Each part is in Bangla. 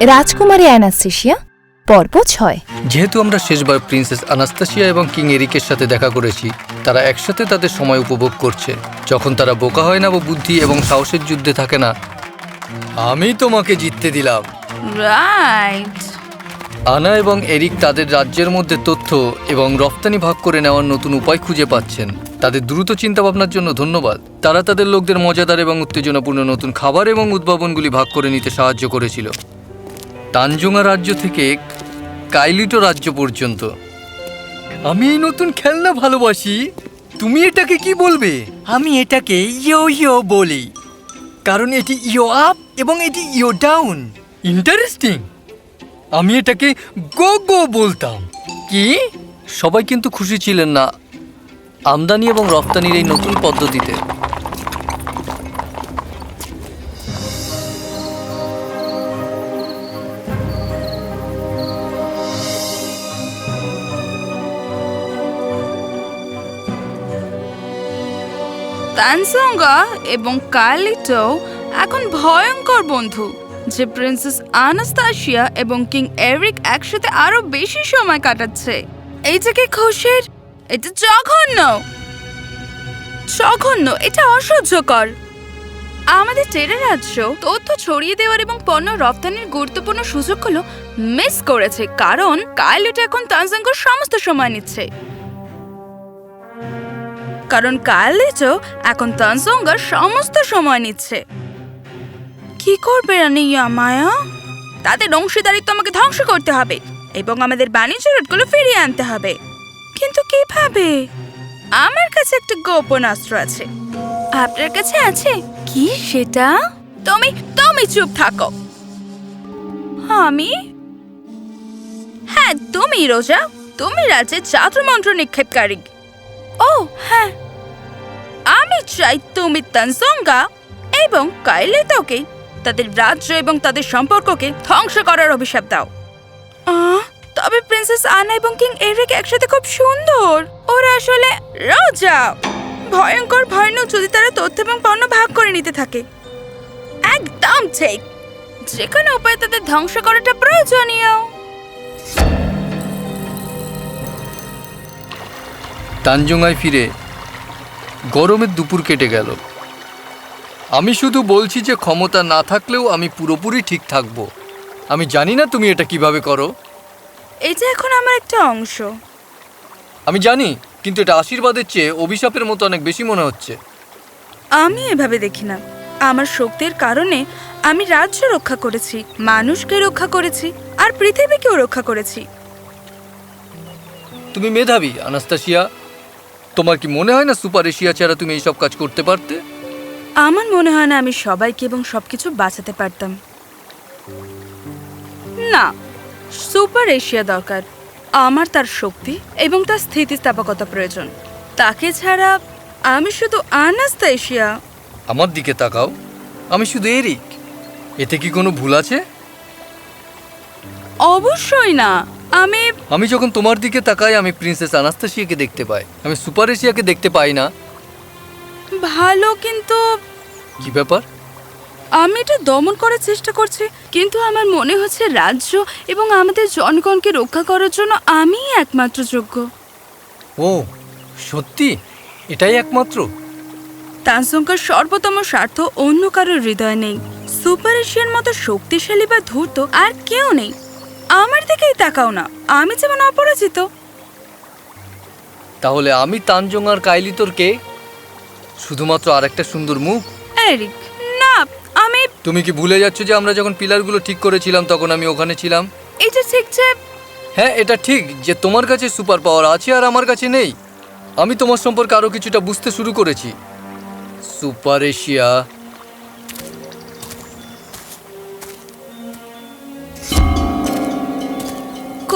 রাজকুমারী অ্যানাস্টেশিয়া পর্ব ছয়। যেহেতু আমরা শেষবার প্রিন্সেস আনাস্তাসিয়া এবং কিং এরিকের সাথে দেখা করেছি তারা একসাথে তাদের সময় উপভোগ করছে। যখন তারা বোকা হয় না বা বুদ্ধি এবং সাহসের যুদ্ধে থাকে না আমি তোমাকে জিততে দিলাম। রাইট আনা এবং এরিক তাদের রাজ্যের মধ্যে তথ্য এবং রপ্তানি ভাগ করে নেওয়ার নতুন উপায় খুঁজে পাচ্ছেন। তাদের দ্রুত চিন্তাভাবনার জন্য ধন্যবাদ। তারা তাদের লোকদের মজাদার এবং উত্তেজনাপূর্ণ নতুন খাবার এবং উদ্ভাবনগুলি ভাগ করে নিতে সাহায্য করেছিল। তানজোঙা রাজ্য থেকে কাইলিটো রাজ্য পর্যন্ত। আমি এই নতুন খেলনা ভালোবাসি। তুমি এটাকে কি বলবে? আমি এটাকে ইয়ো ইয়ো বলি। কারণ এটি ইয়ো আপ এবং এটি ইয়ো ডাউন। ইন্টারেস্টিং। আমি এটাকে গো গো বলতাম। কি? সবাই কিন্তু খুশি ছিলেন না। আমদানি এবং রপ্তানির এই নতুন পদ্ধতিতে। তানসঙ্গা এবং কালিটো এখন ভয়ঙ্কর বন্ধু, যে প্রিন্সেস আনাস্তাসিয়া এবং কিং এরিক একসাথে আরও বেশি সময় কাটাচ্ছে। এইটা কি খুশির? এটা জঘন্য! জঘন্য! এটা অসহ্যকর! আমাদের টেরে রাজ্য তথ্য ছড়িয়ে দেওয়ার এবং পণ্য রপ্তানির গুরুত্বপূর্ণ সুযোগগুলো মিস করেছে, কারণ কাইলিটো এখন তানজাঙ্গর সমস্ত সময় নিচ্ছে। কারণ কার্লিটো এখন তানসঙ্গার সমস্ত সময় নিচ্ছে। কি করবে রানী ইয়ামায়া? তাদের অংশীদারিত্ব আমাকে ধ্বংস করতে হবে এবং আমাদের বাণিজ্য রুটগুলো ফিরিয়ে আনতে হবে। কিন্তু কীভাবে? আমার কাছে একটা গোপন অস্ত্র আছে। আপনার কাছে আছে? কি সেটা? তুমি তুমি চুপ থাকো। আমি? হ্যাঁ তুমি রোজা, তুমি রাজ্যের চাতুর্মন্ত্র নিক্ষেপকারী। ও হ্যাঁ। আমি চাই তুমি তানসঙ্গা এবং কাইলেতোকে তাদের রাজ্য এবং তাদের সম্পর্ককে ধ্বংস করার অভিশাপ দাও। তবে প্রিন্সেস আনা এবং কিং এরিক একসাথে খুব সুন্দর। ওরা আসলে রাজা। ভয়ঙ্কর ভয়ানক যদি তারা তথ্য এবং পণ্য ভাগ করে নিতে থাকে। একদম ঠিক। যে কোনো উপায়ে তাদের ধ্বংস করাটা প্রয়োজনীয়। তানজোঙায় ফিরে গরমের দুপুর কেটে গেল। আমি শুধু বলছি যে ক্ষমতা না থাকলেও আমি পুরোপুরি ঠিক থাকব। আমি জানি না তুমি এটা কীভাবে করো। এটা এখন আমার একটা অংশ। আমি জানি কিন্তু এটা আশীর্বাদের চেয়ে অভিশাপের মতো অনেক বেশি মনে হচ্ছে। আমি এভাবে দেখি না। আমার শক্তির কারণে আমি রাজ্য রক্ষা করেছি মানুষকে রক্ষা করেছি আর পৃথিবীকেও রক্ষা করেছি। তুমি মেধাবী আনাস্তাসিয়া তোমার কি মনে হয় না সুপার এশিয়া ছাড়া তুমি এইসব কাজ করতে পারতে? আমার মনে হয় না আমি সবাইকে এবং সবকিছু বাঁচাতে পারতাম। না সুপার এশিয়া দরকার। আমার তার শক্তি এবং তার স্থিতিস্থাপকতা প্রয়োজন। তাকে ছাড়া আমি শুধু আনাস্তা এশিয়া। আমার দিকে তাকাও আমি শুধু এরিক। এতে কি কোনো ভুল আছে? অবশ্যই না। আমি আমি যখন তোমার দিকে তাকাই আমি প্রিন্সেস আনাস্তাসিয়াকে দেখতে পাই। আমি সুপার এশিয়াকে দেখতে পাই না। ভালো কিন্তু কি ব্যাপার? আমি এটা দমন করার চেষ্টা করছি কিন্তু আমার মনে হচ্ছে রাজ্য এবং আমাদের জনগণকে রক্ষা করার জন্য আমিই একমাত্র যোগ্য। ও সত্যি? এটাই একমাত্র? তানসঙ্কার সর্বোত্তম স্বার্থ অন্য কারোর হৃদয় নেই। সুপার এশিয়ার মতো শক্তিশালী বা ধূর্ত আর কেউ নেই। আমার দিকেই তাকাও না। আমি যেমন অপরাজিত। তাহলে আমি তানজোঙার কাইলিতোরকে শুধুমাত্র আরেকটা সুন্দর মুখ? এরিক না আমি তুমি কি ভুলে যাচ্ছ যে আমরা যখন পিলারগুলো ঠিক করেছিলাম তখন আমি ওখানে ছিলাম? এটা ঠিক যে হ্যাঁ এটা ঠিক যে তোমার কাছে সুপার পাওয়ার আছে আর আমার কাছে নেই। আমি তোমার সম্পর্কে আরও কিছুটা বুঝতে শুরু করেছি। Super Asia.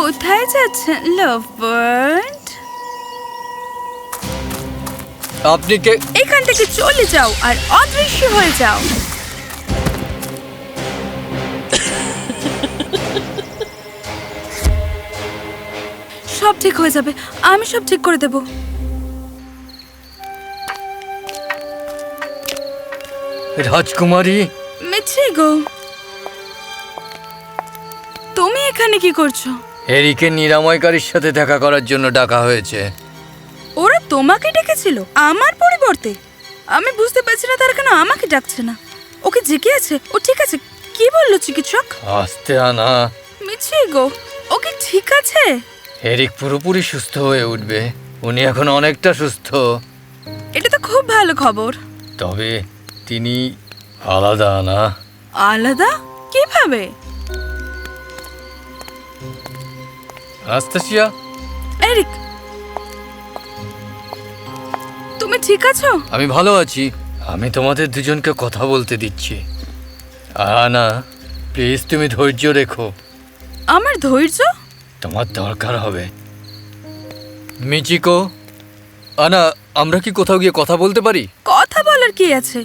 কোথায় যাচ্ছেন লাভ বার্ড আপনি কে? এখান থেকে চলে যাও আর অদৃশ্য হয়ে যাও। সব ঠিক হয়ে যাবে আমি সব ঠিক করে দেব। রাজকুমারী? মিছে গো। এখানে কি করছ? এরিকে নিরাময়কারীর সাথে দেখা করার জন্য ডাকা হয়েছে। ওরা তোমাকে ডেকেছিল আমার পরিবর্তে। আমি বুঝতে পারছি না তারা কেন আমাকে ডাকছে না। ওকে জেগে আছে? ও ঠিক আছে কি বলল চিকিৎসক? আসতে আনা। মিছি গো ওকে ঠিক আছে? এরিক পুরোপুরি সুস্থ হয়ে উঠবে। উনি এখন অনেকটা সুস্থ। এটা তো খুব ভালো খবর। তবে তিনি আলাদা না আলাদা? কীভাবে? আস্তাসিয়া? এরিক! তুমি ঠিক আছো? আমি ভালো আছি। আমি তোমাদের দুজনকে কথা বলতে দিচ্ছি। আনা প্লিজ তুমি ধৈর্য রেখো। আমার ধৈর্য? তোমার দরকার হবে। মিচিকো আনা আমরা কি কোথাও গিয়ে কথা বলতে পারি? কথা বলার কি আছে?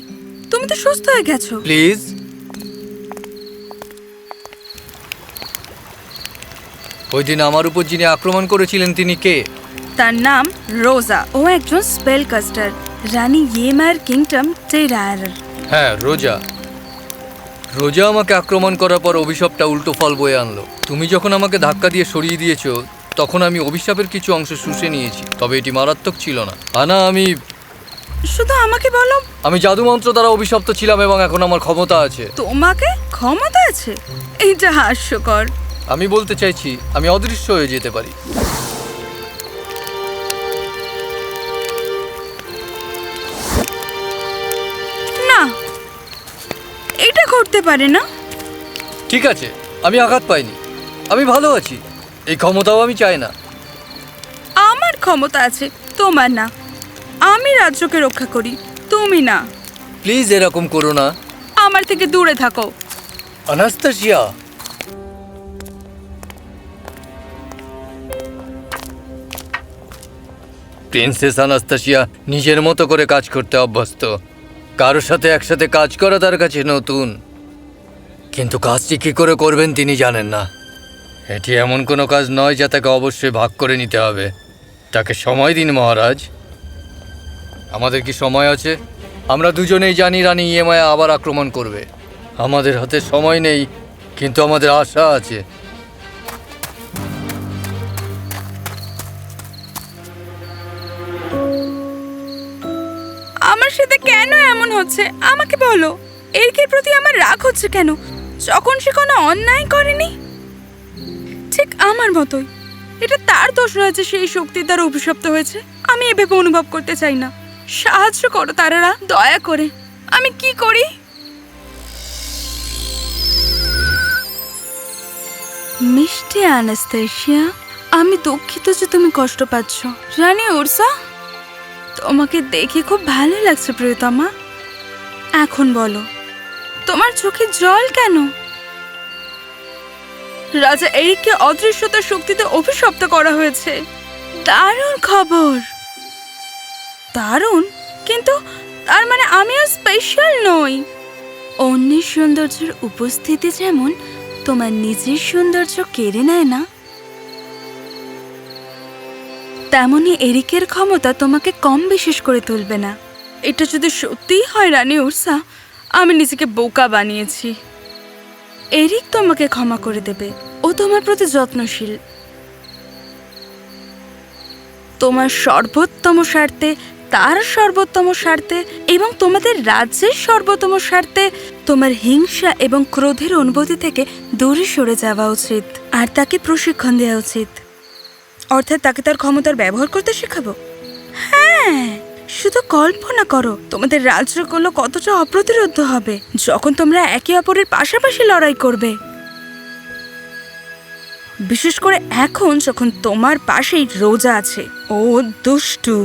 তুমি তো সুস্থ হয়ে গেছো। প্লিজ। ওই দিন আমার উপর যিনি আক্রমণ করেছিলেন তিনি কে? তার নাম রোজা। ও একজন স্পেল কাস্টার রানী ইয়েমার কিংডম টেরার। হ্যাঁ রোজা। রোজা আমাকে আক্রমণ করার পর অভিশাপটা উল্টো ফল বয়ে আনলো। তুমি যখন আমাকে ধাক্কা দিয়ে সরিয়ে দিয়েছ তখন আমি অভিশাপের কিছু অংশ শুষে নিয়েছি তবে এটি মারাত্মক ছিল না। আনা আমি শুধু আমাকে বলো। আমি জাদুমন্ত্র দ্বারা অভিশপ্ত ছিলাম এবং এখন আমার ক্ষমতা আছে। তোমাকে ক্ষমতা আছে? এইটা হাস্যকর। আমি বলতে চাইছি আমি অদৃশ্য হয়ে যেতে পারি। না এটা করতে পারে না। ঠিক আছে আমি আঘাত পাইনি। আমি ভালো আছি এই ক্ষমতাও আমি চাই না। আমার ক্ষমতা আছে তোমার না। আমি রাজ্যকে রক্ষা করি তুমি না। প্লিজ এরকম করো না। আমার থেকে দূরে থাকো। অনাস্তাসিয়া প্রিন্সেস আনাস্তাসিয়া নিজের মতো করে কাজ করতে অভ্যস্ত। কারোর সাথে একসাথে কাজ করা তার কাছে নতুন। কিন্তু কাজটি কী করে করবেন তিনি জানেন না। এটি এমন কোনো কাজ নয় যা তাকে অবশ্যই ভাগ করে নিতে হবে। তাকে সময় দিন, মহারাজ। আমাদের কি সময় আছে? আমরা দুজনেই জানি রানী ইএমআই আবার আক্রমণ করবে। আমাদের হাতে সময় নেই, কিন্তু আমাদের আশা আছে। আমার সাথে কেন এমন হচ্ছে? আমাকে বলো। এরকের প্রতি আমার রাগ হচ্ছে কেন? যখন সে কোনো অন্যায় করেনি? ঠিক আমার মতোই। এটা তার দোষ যে সেই শক্তির দ্বারা অভিশপ্ত হয়েছে। আমি এভাবে অনুভব করতে চাই না। সাহায্য করো তারারা, দয়া করে। আমি কি করি? মিষ্টি আনাস্তেশিয়া আমি দুঃখিত যে তুমি কষ্ট পাচ্ছ। রানী উর্সা? তোমাকে দেখে খুব ভালো লাগছে, প্রিয়তমা। এখন বলো, তোমার চোখে জল কেন? রাজা এরিককে অদৃশ্যতার শক্তিতে অভিশপ্ত করা হয়েছে। দারুণ খবর। দারুণ? কিন্তু তার মানে আমিও স্পেশাল নই। অন্যের সৌন্দর্যের উপস্থিতি যেমন তোমার নিজের সৌন্দর্য কেড়ে নেয় না তেমনি এরিকের ক্ষমতা তোমাকে কম বিশেষ করে তুলবে না। এটা যদি সত্যিই হয়, রানী উর্সা, আমি নিজেকে বোকা বানিয়েছি। এরিক তোমাকে ক্ষমা করে দেবে। ও তোমার প্রতি যত্নশীল। তোমার সর্বোত্তম স্বার্থে, তার সর্বোত্তম স্বার্থে এবং তোমাদের রাজ্যের সর্বোত্তম স্বার্থে তোমার হিংসা এবং ক্রোধের অনুভূতি থেকে দূরে সরে যাওয়া উচিত। আর তাকে প্রশিক্ষণ দেওয়া উচিত। অর্থাৎ তাকে তার ক্ষমতার ব্যবহার করতে শেখাবো? হ্যাঁ শুধু কল্পনা করো, তোমাদের রাজ্যগুলো কতটা অপ্রতিরোধ হবে যখন তোমরা একে অপরের পাশাপাশি লড়াই করবে। বিশেষ করে এখন যখন তোমার পাশেই রোজা আছে। ও দুষ্টু।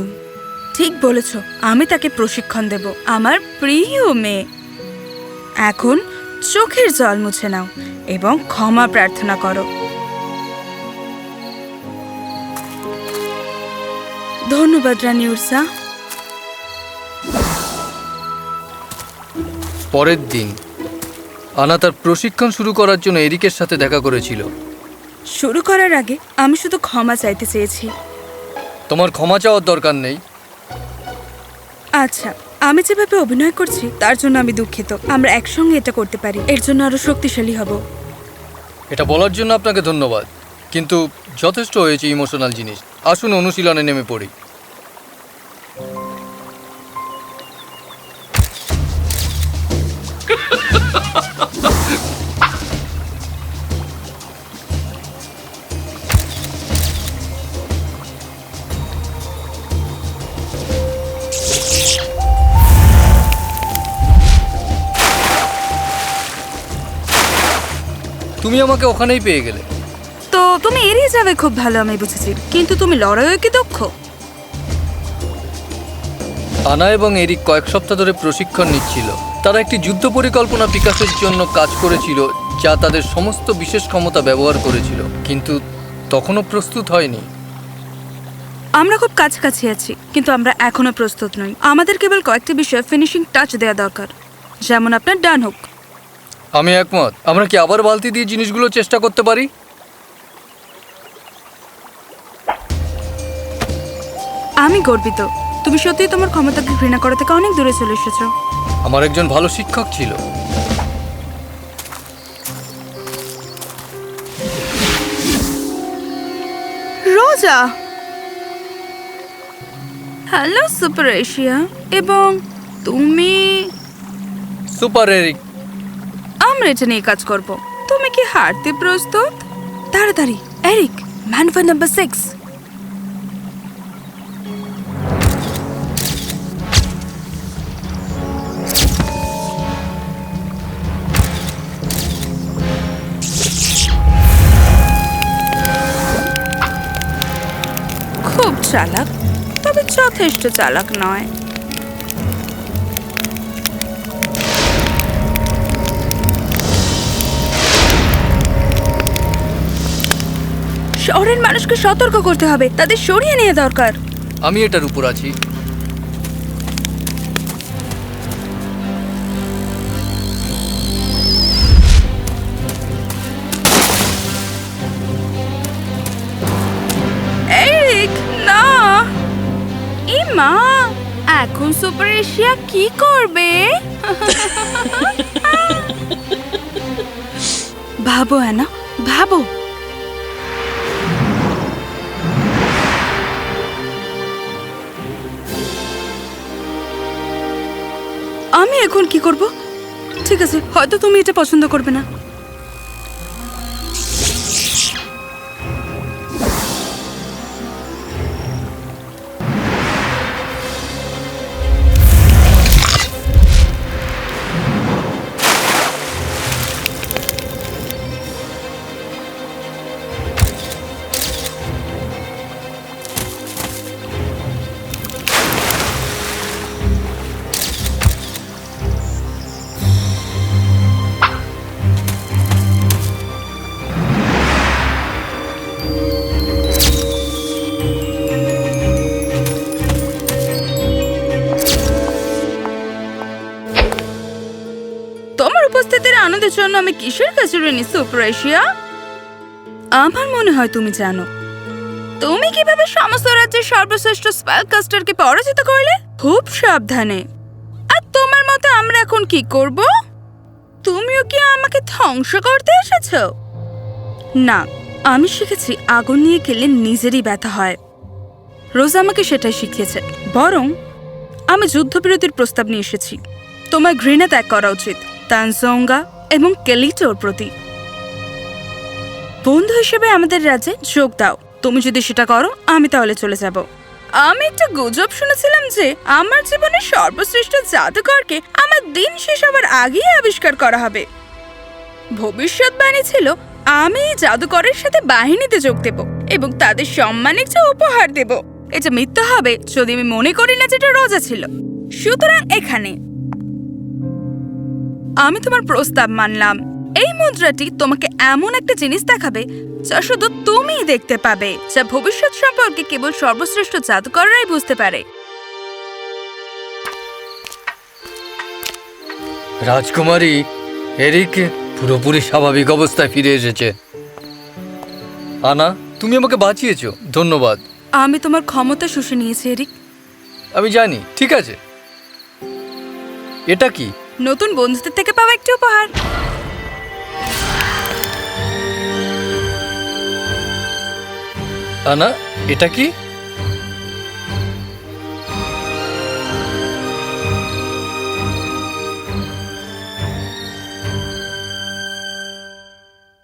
ঠিক বলেছ, আমি তাকে প্রশিক্ষণ দেব, আমার প্রিয় মেয়ে। এখন চোখের জল মুছে নাও এবং ক্ষমা প্রার্থনা করো। ধন্যবাদ রানী উর্সা। পরের দিন আনা তার প্রশিক্ষণ শুরু করার জন্য এরিকের সাথে দেখা করেছিল। শুরু করার আগে আমি শুধু ক্ষমা চাইতে চেয়েছি। তোমার ক্ষমা চাওয়ার দরকার নেই। আচ্ছা আমি যেভাবে অভিনয় করছি তার জন্য আমি দুঃখিত। আমরা একসঙ্গে এটা করতে পারি। এর জন্য আরও শক্তিশালী হব। এটা বলার জন্য আপনাকে ধন্যবাদ। কিন্তু যথেষ্ট হয়েছে ইমোশনাল জিনিস। আসুন অনুশীলনে নেমে পড়ি। তুমি আমাকে ওখানেই পেয়ে গেলে। তো তুমি এড়িয়ে যাবে খুব ভালো আমি বুঝেছি। কিন্তু তুমি লড়াইও কি দক্ষ? আনা এবং এরিক কয়েক সপ্তাহ ধরে প্রশিক্ষণ নিচ্ছিল। তারা একটি যুদ্ধ পরিকল্পনা বিকাশের জন্য কাজ করেছিল যা তাদের সমস্ত বিশেষ ক্ষমতা ব্যবহার করেছিল কিন্তু তখনও প্রস্তুত হয়নি। আমরা খুব কাছাকাছি আছি কিন্তু আমরা এখনও প্রস্তুত নই। আমাদের কেবল কয়েকটি বিষয়ে ফিনিশিং টাচ দেওয়া দরকার যেমন আপনার ডান হোক আমি একমত। আমরা কি আবার বালতি দিয়ে জিনিসগুলো চেষ্টা করতে পারি? আমি গর্বিত। তুমি সত্যিই তোমার ক্ষমতাকে ঘৃণা করা থেকে অনেক দূরে চলে এসেছ। আমার একজন ভালো শিক্ষক ছিল। রোজা। Hello super Asia. এবং তুমি? Super Eric. আমরা এটা নিয়ে কাজ করব। তুমি কি হারতে প্রস্তুত? তাড়াতাড়ি এরিক ম্যানভার নাম্বার সিক্স। চালাক, তবে যথেষ্ট চালাক নয়। শহরের মানুষকে সতর্ক করতে হবে, তাদের সরিয়ে নিয়ে দরকার। আমি এটার উপর আছি। এখন সুপার এশিয়া কি করবে? ভাবো না ভাবো। আমি এখন কি করব? ঠিক আছে, হয়তো তুমি এটা পছন্দ করবে না। আনন্দের জন্য আমি কিসের কাছে ঋণী, সুপার এশিয়া? আমার মনে হয় তুমি জানো। তুমি কীভাবে সমস্ত রাজ্যের সর্বশ্রেষ্ঠ স্পেলকাস্টারকে পরাজিত করলে? খুব সাবধানে। আর তোমার মতো আমরা এখন কি করব? তুমিও কি আমাকে ধ্বংস করতে এসেছ? না, আমি শিখেছি আগুন নিয়ে খেলে নিজেরই ব্যথা হয়। রোজ আমাকে সেটাই শিখিয়েছে। বরং, আমি যুদ্ধবিরতির প্রস্তাব নিয়ে এসেছি। তোমার ঘৃণা ত্যাগ করা উচিত। তানসঙ্গা এবং কেলিটোর প্রতি। বন্ধু হিসেবে আমাদের রাজ্যে যোগ দাও। তুমি যদি সেটা করো, আমি তাহলে চলে যাব। আমি একটা গুজব শুনেছিলাম যে আমার জীবনের সর্বশ্রেষ্ঠ জাদুকরকে আমার দিন শেষ হবার আগেই আবিষ্কার করা হবে। ভবিষ্যৎবাণী ছিল, আমি জাদুকরের সাথে বাহিনীতে যোগ দেব এবং তাদের সম্মানের যে উপহার দেব। এটা মিথ্যা হবে যদি আমি মনে করি না যেটা রোজা ছিল। সুতরাং এখানে আমি তোমার প্রস্তাব মানলাম। এই মুদ্রাটি তোমাকে এমন একটা জিনিস দেখাবে যা শুধু তুমিই দেখতে পাবে যা ভবিষ্যৎ সম্পর্কে কেবল সর্বশ্রেষ্ঠ জাদুকররাই বুঝতে পারে। রাজকুমারী এরিক পুরোপুরি স্বাভাবিক অবস্থায় ফিরে এসেছে। আনা তুমি আমাকে বাঁচিয়েছো ধন্যবাদ। আমি তোমার ক্ষমতা শুষে নিয়েছি এরিক। আমি জানি ঠিক আছে। এটা কি? নতুন বন্ধুদের থেকে পাওয়া একটি উপহার। আনা এটা কি?